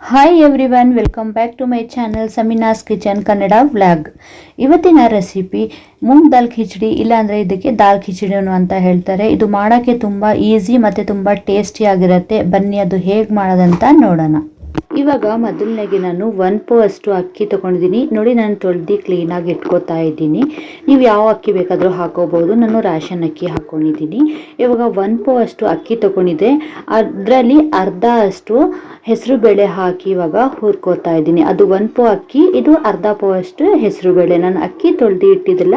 Hi everyone welcome back to my channel Samina's kitchen Kannada vlog ಇವತ್ತಿನ recipe moong dal khichdi ಇಲ್ಲಾಂದರೆ ಇದಕ್ಕೆ ದಾಲ್ ಖಿಚಡಿನು ಅಂತ ಹೇಳ್ತಾರೆ. ಇದು ಮಾಡೋಕ್ಕೆ ತುಂಬ ಈಸಿ ಮತ್ತು ತುಂಬ ಟೇಸ್ಟಿಯಾಗಿರುತ್ತೆ ಬನ್ನಿ, ಅದು ಹೇಗೆ ಮಾಡೋದಂತ ನೋಡೋಣ. ಇವಾಗ ಮೊದಲನೇಗೆ ನಾನು ಒನ್ ಪೋ ಅಷ್ಟು ಅಕ್ಕಿ ತೊಗೊಂಡಿದ್ದೀನಿ. ನೋಡಿ, ನಾನು ತೊಳೆದು ಕ್ಲೀನಾಗಿ ಇಟ್ಕೋತಾ ಇದ್ದೀನಿ. ನೀವು ಯಾವ ಅಕ್ಕಿ ಬೇಕಾದರೂ ಹಾಕೋಬೋದು. ನಾನು ರೇಷನ್ ಅಕ್ಕಿ ಹಾಕ್ಕೊಂಡಿದ್ದೀನಿ ಇವಾಗ ಒನ್ ಪೋ ಅಷ್ಟು ಅಕ್ಕಿ ತೊಗೊಂಡಿದ್ದೆ. ಅದರಲ್ಲಿ ಅರ್ಧ ಅಷ್ಟು ಹೆಸರು ಬೇಳೆ ಹಾಕಿ ಇವಾಗ ಹುರ್ಕೋತಾ ಇದ್ದೀನಿ. ಅದು ಒನ್ ಪೋ ಅಕ್ಕಿ, ಇದು ಅರ್ಧ ಪೋ ಅಷ್ಟು ಹೆಸರು ಬೇಳೆ. ನಾನು ಅಕ್ಕಿ ತೊಳೆದು ಇಟ್ಟಿದ್ದಿಲ್ಲ.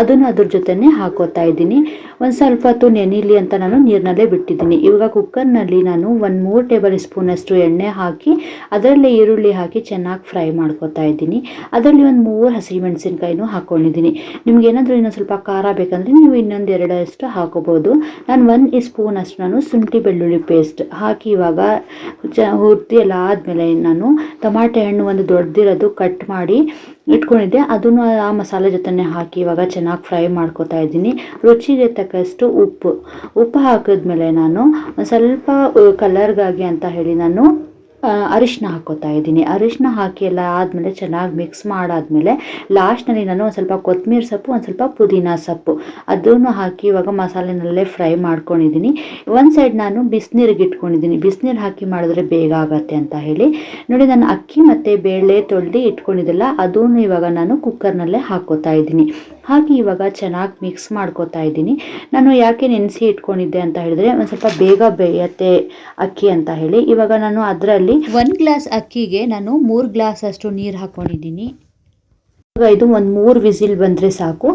ಅದನ್ನು ಅದ್ರ ಜೊತೆನೆ ಹಾಕೋತಾ ಇದ್ದೀನಿ. ಒಂದು ಸ್ವಲ್ಪ ಹೊತ್ತು ನೆನಿಲಿ ಅಂತ ನಾನು ನೀರಿನಲ್ಲೇ ಬಿಟ್ಟಿದ್ದೀನಿ. ಇವಾಗ ಕುಕ್ಕರ್ನಲ್ಲಿ ನಾನು ಒಂದು ಮೂರು ಟೇಬಲ್ ಸ್ಪೂನಷ್ಟು ಎಣ್ಣೆ ಹಾಕಿ ಅದರಲ್ಲೇ ಈರುಳ್ಳಿ ಹಾಕಿ ಚೆನ್ನಾಗಿ ಫ್ರೈ ಮಾಡ್ಕೊತಾ ಇದ್ದೀನಿ. ಅದರಲ್ಲಿ ಒಂದು ಮೂರು ಹಸಿಮೆಣಸಿನ್ಕಾಯಿನೂ ಹಾಕ್ಕೊಂಡಿದ್ದೀನಿ ನಿಮ್ಗೆ ಏನಾದರೂ ಇನ್ನೊಂದು ಸ್ವಲ್ಪ ಖಾರ ಬೇಕಂದರೆ ನೀವು ಇನ್ನೊಂದು ಎರಡಷ್ಟು ಹಾಕೋಬೋದು. ನಾನು ಒಂದು ಸ್ಪೂನ್ ಅಷ್ಟು ನಾನು ಶುಂಠಿ ಬೆಳ್ಳುಳ್ಳಿ ಪೇಸ್ಟ್ ಹಾಕಿ ಇವಾಗ ಚ ಹುರ್ತಿ ಎಲ್ಲ ಆದಮೇಲೆ ನಾನು ಟಮಾಟೆ ಹಣ್ಣು ಒಂದು ದೊಡ್ಡದಿರೋದು ಕಟ್ ಮಾಡಿ ಇಟ್ಕೊಂಡಿದ್ದೆ. ಅದನ್ನು ಆ ಮಸಾಲೆ ಜೊತೆನೆ ಹಾಕಿ ಇವಾಗ ಚೆನ್ನಾಗಿ ಫ್ರೈ ಮಾಡ್ಕೊತಾ ಇದ್ದೀನಿ. ರುಚಿಗೆ ತಕ್ಕಷ್ಟು ಉಪ್ಪು. ಉಪ್ಪು ಹಾಕಿದ್ಮೇಲೆ ನಾನು ಸ್ವಲ್ಪ ಕಲರ್ಗಾಗಿ ಅಂತ ಹೇಳಿ ನಾನು ಅರಿಶಿನ ಹಾಕೋತಾ ಇದ್ದೀನಿ. ಅರಿಶಿನ ಹಾಕಿ ಎಲ್ಲ ಆದಮೇಲೆ ಚೆನ್ನಾಗಿ ಮಿಕ್ಸ್ ಮಾಡಾದಮೇಲೆ ಲಾಸ್ಟ್ನಲ್ಲಿ ನಾನು ಒಂದು ಸ್ವಲ್ಪ ಕೊತ್ತಂಬರಿ ಸೊಪ್ಪು, ಒಂದು ಸ್ವಲ್ಪ ಪುದೀನ ಸೊಪ್ಪು. ಅದನ್ನು ಹಾಕಿ ಇವಾಗ ಮಸಾಲೆನಲ್ಲೇ ಫ್ರೈ ಮಾಡ್ಕೊಂಡಿದ್ದೀನಿ. ಒಂದು ಸೈಡ್ ನಾನು ಬಿಸಿನೀರಿಗೆ ಇಟ್ಕೊಂಡಿದ್ದೀನಿ. ಬಿಸಿನೀರು ಹಾಕಿ ಮಾಡಿದ್ರೆ ಬೇಗ ಆಗತ್ತೆ ಅಂತ ಹೇಳಿ. ನೋಡಿ, ನಾನು ಅಕ್ಕಿ ಮತ್ತು ಬೇಳೆ ತೊಳೆದು ಇಟ್ಕೊಂಡಿದ್ದೆಲ್ಲ, ಅದನ್ನು ಇವಾಗ ನಾನು ಕುಕ್ಕರ್ನಲ್ಲೇ ಹಾಕೋತಾ ಇದ್ದೀನಿ. ಹಾಕಿ ಇವಾಗ ಚೆನ್ನಾಗಿ ಮಿಕ್ಸ್ ಮಾಡ್ಕೋತಾ ಇದ್ದೀನಿ. ನಾನು ಯಾಕೆ ನೆನೆಸಿ ಇಟ್ಕೊಂಡಿದ್ದೆ ಅಂತ ಹೇಳಿದ್ರೆ ಒಂದು ಸ್ವಲ್ಪ ಬೇಗ ಬೇಯತ್ತೆ ಅಕ್ಕಿ ಅಂತ ಹೇಳಿ. ಇವಾಗ ನಾನು ಅದರಲ್ಲಿ ಒಂದು ಗ್ಲಾಸ್ ಅಕ್ಕಿಗೆ ನಾನು ಮೂರು ಗ್ಲಾಸ್ ಅಷ್ಟು ನೀರು ಹಾಕೊಂಡಿದ್ದೀನಿ. ಇವಾಗ ಇದು ಒಂದು ಮೂರು ವಿಸಿಲ್ ಬಂದರೆ ಸಾಕು.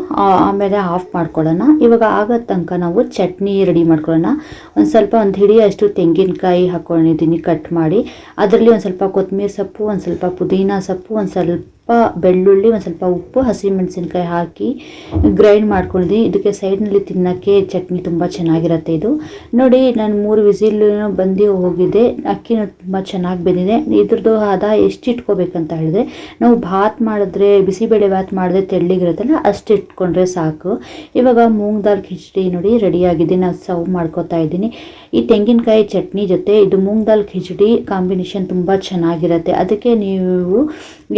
ಆಮೇಲೆ ಆಫ್ ಮಾಡ್ಕೊಳ್ಳೋಣ. ಇವಾಗ ಆಗೋ ತನಕ ನಾವು ಚಟ್ನಿ ರೆಡಿ ಮಾಡ್ಕೊಳ್ಳೋಣ. ಒಂದು ಸ್ವಲ್ಪ ಒಂದು ಹಿಡಿಯಷ್ಟು ತೆಂಗಿನಕಾಯಿ ಹಾಕ್ಕೊಂಡಿದ್ದೀನಿ ಕಟ್ ಮಾಡಿ. ಅದರಲ್ಲಿ ಒಂದು ಸ್ವಲ್ಪ ಕೊತ್ತಂಬರಿ ಸೊಪ್ಪು ಒಂದು ಸ್ವಲ್ಪ ಪುದೀನ ಸೊಪ್ಪು ಒಂದು ಸ್ವಲ್ಪ ಬೆಳ್ಳುಳ್ಳಿ, ಒಂದು ಸ್ವಲ್ಪ ಉಪ್ಪು ಹಸಿಮೆಣಸಿನ್ಕಾಯಿ ಹಾಕಿ ಗ್ರೈಂಡ್ ಮಾಡ್ಕೊಂಡಿದ್ದೀನಿ ಇದಕ್ಕೆ ಸೈಡ್ನಲ್ಲಿ ತಿನ್ನೋಕ್ಕೆ ಚಟ್ನಿ ತುಂಬ ಚೆನ್ನಾಗಿರುತ್ತೆ ಇದು. ನೋಡಿ, ನಾನು ಮೂರು ವಿಸಿಲ್ ಬಂದು ಹೋಗಿದೆ. ಅಕ್ಕಿನೂ ತುಂಬ ಚೆನ್ನಾಗಿ ಬೆಂದಿದೆ. ಇದ್ರದ್ದು ಹದ ಎಷ್ಟು ಇಟ್ಕೋಬೇಕಂತ ಹೇಳಿದ್ರೆ, ನಾವು ಭಾತ್ ಮಾಡಿದ್ರೆ, ಬಿಸಿಬೇಳೆ ಭಾತ್ ಮಾಡಿದ್ರೆ ತೆಳ್ಳಗಿರುತ್ತಲ್ಲ, ಅಷ್ಟು ಇಟ್ಕೊಂಡ್ರೆ ಸಾಕು. ಇವಾಗ ಮೂಂಗ್ ದಾಲ್ ಖಿಚಡಿ ನೋಡಿ ರೆಡಿಯಾಗಿದೆ ನಾನು ಸರ್ವ್ ಮಾಡ್ಕೋತಾ ಇದ್ದೀನಿ. ಈ ತೆಂಗಿನಕಾಯಿ ಚಟ್ನಿ ಜೊತೆ ಇದು ಮೂಂಗ್ ದಾಲ್ ಖಿಚಡಿ ಕಾಂಬಿನೇಷನ್ ತುಂಬ ಚೆನ್ನಾಗಿರುತ್ತೆ. ಅದಕ್ಕೆ ನೀವು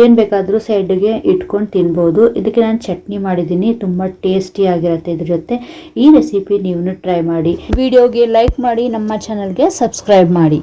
ಏನು ಬೇಕಾದರೂ ಸೈಡ್ಗೆ ಇಟ್ಕೊಂಡು ತಿನ್ಬೋದು. ಇದಕ್ಕೆ ನಾನು ಚಟ್ನಿ ಮಾಡಿದ್ದೀನಿ. ತುಂಬ ಟೇಸ್ಟಿಯಾಗಿರುತ್ತೆ ಇದ್ರ ಜೊತೆ. ಈ ರೆಸಿಪಿ ನೀವು ಟ್ರೈ ಮಾಡಿ. ವಿಡಿಯೋಗೆ ಲೈಕ್ ಮಾಡಿ, ನಮ್ಮ ಚಾನಲ್ಗೆ ಸಬ್ಸ್ಕ್ರೈಬ್ ಮಾಡಿ.